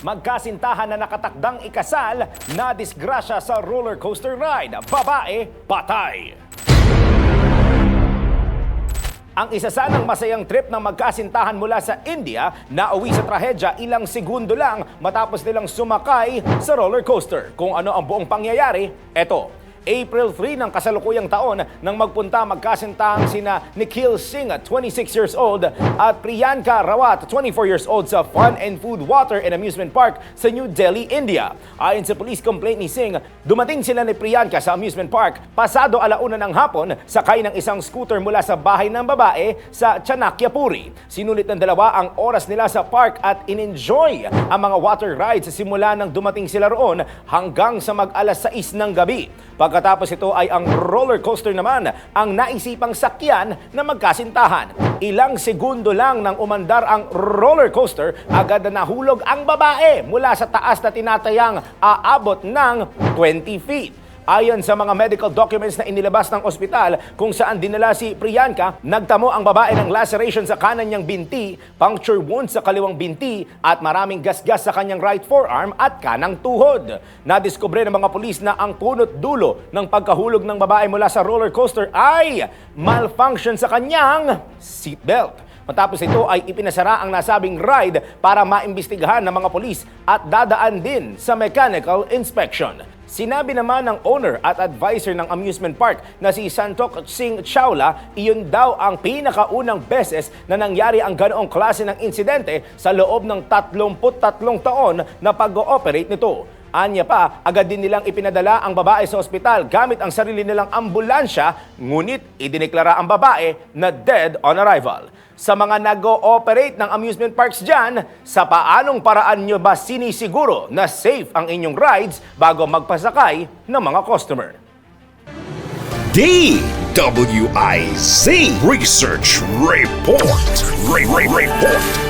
magkasintahan na nakatakdang ikasal na disgrasya sa roller coaster ride. Babae, patay. Ang isa sanang masayang trip ng magkasintahan mula sa India na uwi sa trahedya ilang segundo lang matapos nilang sumakay sa roller coaster. Kung ano ang buong pangyayari, eto. April 3 ng kasalukuyang taon nang magpunta magkasintahan sina Nikhil Singh, 26 years old, at Priyanka Rawat, 24 years old sa Fun and Food Water and Amusement Park sa New Delhi, India. Ayon sa police complaint ni Singh, dumating sila ni Priyanka sa amusement park pasado alauna ng hapon sakay ng isang scooter mula sa bahay ng babae sa Chanakyapuri. Sinulit ng dalawa ang oras nila sa park at in-enjoy ang mga water rides simula nang dumating sila roon hanggang sa mag-alas 6 ng gabi. Pagkatapos ito ay ang roller coaster naman ang naisipang sakyan na magkasintahan. Ilang segundo lang nang umandar ang roller coaster, agad na nahulog ang babae mula sa taas na tinatayang aabot ng 20 feet. Ayon sa mga medical documents na inilabas ng ospital kung saan dinala si Priyanka, nagtamo ang babae ng laceration sa kanan niyang binti, puncture wound sa kaliwang binti at maraming gasgas sa kanyang right forearm at kanang tuhod. Nadiskubre ng mga pulis na ang punot dulo ng pagkahulog ng babae mula sa roller coaster ay malfunction sa kanyang seatbelt. Matapos ito ay ipinasara ang nasabing ride para maimbestigahan ng mga polis at dadaan din sa mechanical inspection. Sinabi naman ng owner at advisor ng amusement park na si Santok Singh Chawla, iyon daw ang pinakaunang beses na nangyari ang ganoong klase ng insidente sa loob ng 33 taon na pag-ooperate nito. Anya pa, agad din nilang ipinadala ang babae sa ospital gamit ang sarili nilang ambulansya, ngunit idineklara ang babae na dead on arrival. Sa mga nag-ooperate ng amusement parks dyan, sa paanong paraan nyo ba sinisiguro na safe ang inyong rides bago magpasakay ng mga customer? DWIZ Research Report. Re- Re- Report.